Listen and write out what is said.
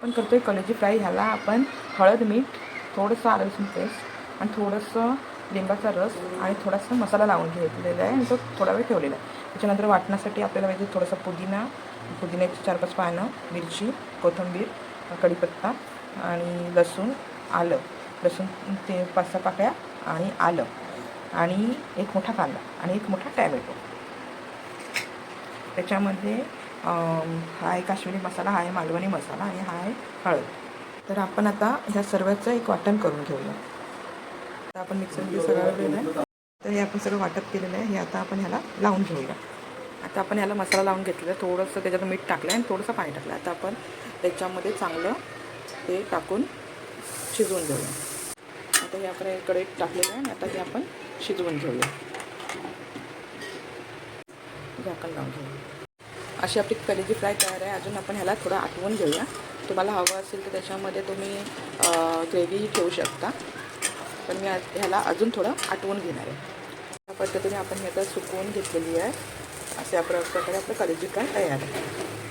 आपण करतोय. कलेजी फ्राय ह्याला आपण हळद मीठ थोडंसं आलं लसूण पेस्ट आणि थोडंसं लिंबाचा रस आणि थोडासा मसाला लावून घेतलेला आहे. आणि तो थोडा वेळ ठेवलेला आहे. त्याच्यानंतर वाटण्यासाठी आपल्याला पाहिजे थोडासा पुदिना पुदिन्याची चार पाच पानं मिरची कोथिंबीर कढीपत्ता आणि लसूण आलं. लसूण ते पाच सहा पाकळ्या आणि आलं. आणि एक मोठा कांदा आणि एक मोठा टॅमॅटो. त्याच्यामध्ये हा आहे काश्मीरी मसाला हा आहे मालवणी मसाला आणि हा आहे हळद. तर आपण आता ह्या सर्वाचं एक वाटण करून घेऊया. आता आपण मिक्सरमध्ये सगळं केलं आहे तर हे आपण सगळं वाटप केलेलं आहे. हे आता आपण ह्याला लावून घेऊया. आता आपण ह्याला मसाला लावून घेतलेला आहे. थोडंसं त्याच्यात मीठ टाकलं आहे आणि थोडंसं पाणी टाकलं आता आपण त्याच्यामध्ये चांगलं ते टाकून शिजवून घेऊया. आता हे आपण कढईत टाकलेलं आहे आणि आता हे आपण शिजवून घेऊया. झाकण लावून घेऊया. अशी आपली कलेजी फ्राय तयार आहे. अजून आपण ह्याला थोडं आटवून घेऊया. तुम्हाला हवं असेल तर त्याच्यामध्ये तुम्ही ग्रेव्हीही ठेवू शकता. पण मी ह्याला अजून थोडं आटवून घेणार आहे. त्या पद्धतीने आपण हे सुकवून घेतलेली आहे. अशा प्र- प्रकारे आपलं कलेजी फ्राय तयार आहे.